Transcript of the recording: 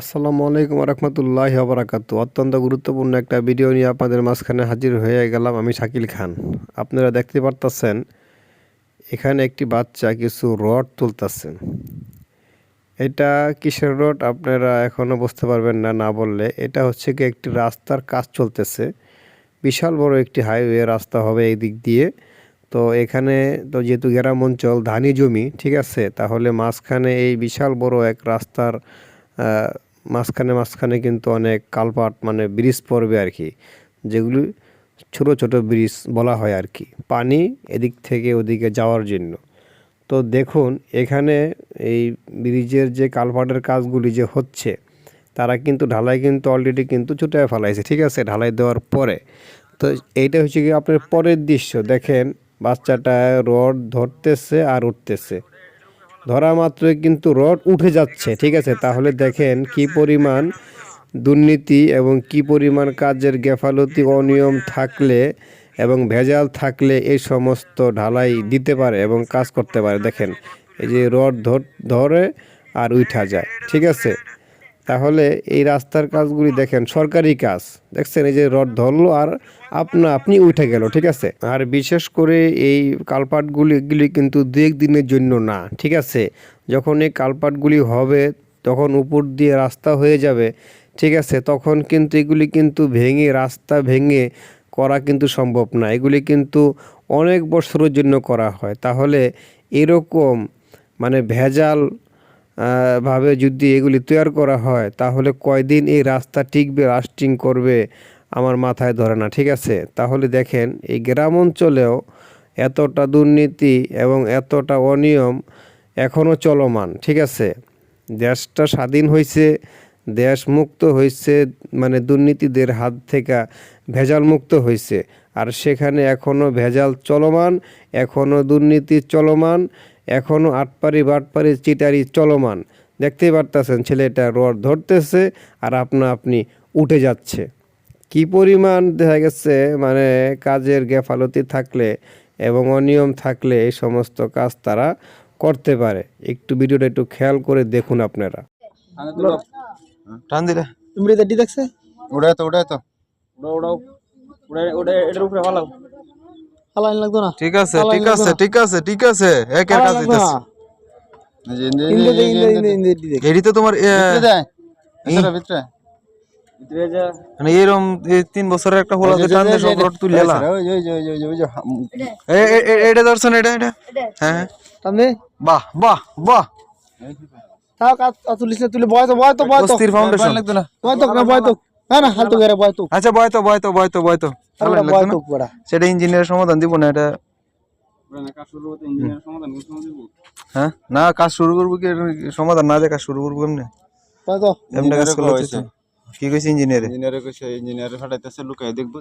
আসসালামু আলাইকুম রহমতুল্লাহ বারাকাতু অত্যন্ত গুরুত্বপূর্ণ একটা ভিডিও নিয়ে আপনাদের মাঝখানে হাজির হয়ে গেলাম আমি শাকিল খান। আপনারা দেখতে পারতেছেন, এখানে একটি বাচ্চা কিছু রড তুলতেছেন এটা কিসের রড আপনারা এখনও বুঝতে পারবেন না না বললে। এটা হচ্ছে কি একটি রাস্তার কাজ চলতেছে। বিশাল বড় একটি হাইওয়ে রাস্তা হবে এই দিক দিয়ে। তো এখানে তো যেহেতু গ্রাম অঞ্চল, ধানি জমি, ঠিক আছে? তাহলে মাঝখানে এই বিশাল বড় এক রাস্তার মাঝখানে মাঝখানে কিন্তু অনেক কালপাট মানে ব্রিজ পড়বে আর কি, যেগুলি ছোট ছোট ব্রিজ বলা হয় আর কি, পানি এদিক থেকে ওদিকে যাওয়ার জন্য। তো দেখুন, এখানে এই ব্রিজের যে কালভার্টের কাজগুলি যে হচ্ছে, তারা কিন্তু ঢালাই কিন্তু অলরেডি কিন্তু ছুটে ফেলাইছে, ঠিক আছে, ঢালাই দেওয়ার পরে। তো এইটা হচ্ছে কি আপনার পরের দৃশ্য, দেখেন, বাচ্চাটা রড ধরতেছে আর উঠতেছে। ধরা মাত্রই কিন্তু রড উঠে যাচ্ছে, ঠিক আছে? তাহলে দেখেন কি পরিমাণ দুর্নীতি এবং কি পরিমাণ কাজের গেফালতি অনিয়ম থাকলে এবং ভেজাল থাকলে এই সমস্ত ঢালাই দিতে পারে এবং কাজ করতে পারে। দেখেন, এই যে রড ধরে আর উঠা যায়, ঠিক আছে? তাহলে এই রাস্তার কাজগুলি দেখেন, সরকারি কাজ। দেখছেন, এই যে রড ধরলো আর আপনা, আপনি উঠে গেল, ঠিক আছে? আর বিশেষ করে এই কালপাটগুলি, এগুলি কিন্তু দু দিনের জন্য না, ঠিক আছে? যখন এই কালপাটগুলি হবে, তখন উপর দিয়ে রাস্তা হয়ে যাবে, ঠিক আছে? তখন কিন্তু এগুলি কিন্তু ভেঙে, রাস্তা ভেঙে করা কিন্তু সম্ভব না। এগুলি কিন্তু অনেক বছরের জন্য করা হয়। তাহলে এরকম মানে ভেজাল ভাবে যদি এগুলি তৈরি করা হয়, তাহলে কয়দিন এই রাস্তা টিকবে রাস্টিং করবে, আমার মাথায় ধরে না, ঠিক আছে? তাহলে দেখেন, এই গ্রাম অঞ্চলেও এতটা দুর্নীতি এবং এতটা অনিয়ম এখনও চলমান, ঠিক আছে? দেশটা স্বাধীন হয়েছে দেশ মুক্ত হয়েছে মানে দুর্নীতিদের হাত থেকে ভেজাল মুক্ত হয়েছে আর সেখানে এখনও ভেজাল চলমান এখনও দুর্নীতি চলমান এখনও আটপারি বাটপারি চিটারি চলমান। দেখতেই পারতেছেন ছেলেটা রড ধরতেছে আর আপনা আপনি উঠে যাচ্ছে। কি পরিমাণ দেখা গেছে মানে কাজের গেফালতি থাকলে এবং অনিয়ম থাকলে এই সমস্ত কাজ তারা করতে পারে। একটু ভিডিওটা একটু খেয়াল করে দেখুন আপনারা। টান দিলে। ইমরি দেখছে? উড়াই তো উড়াই তো। উড়াও উড়াও। উড়ে উড়ে এটার উপরে ফালাও। হালাইন লাগতো না ঠিক আছে ঠিক আছে ঠিক আছে ঠিক আছে একের কাজ না দিতেছে ইন্দে দে ইন্দে ইন্দে ইন্দে ডি দেখ এটি তো তোমার ভিতরে মানে এরকম তিন বছরের একটা হোলা টান দিয়ে সব রড তুলে এলা এটা দর্শন এটা এটা হ্যাঁ হ্যাঁ। বাহ বাহ বাহ থাক আর তুলিস না তুলে বয় তো বয় তো বয় তো বস্তির ফাউন্ডেশন বয় তো না বয় তো না না হাল তো গেরে বয় আচ্ছা বয়তো বয়তো বয়তো বয়তো বয় তো তাহলে বয় তো সেটা ইঞ্জিনিয়ার সমাধান দিব না এটা কাজ শুরু হতে ইঞ্জিনিয়ার সমাধান করতে হবে হ্যাঁ? না কাজ শুরু করব কি সমাধান না দেখা শুরু করব এমনি এমনি কাজ করলে। কি কইছে ইঞ্জিনিয়ারে ইঞ্জিনিয়ারে কইছে ইঞ্জিনিয়ারে ফাটাইতেছে লুকাই দেখব।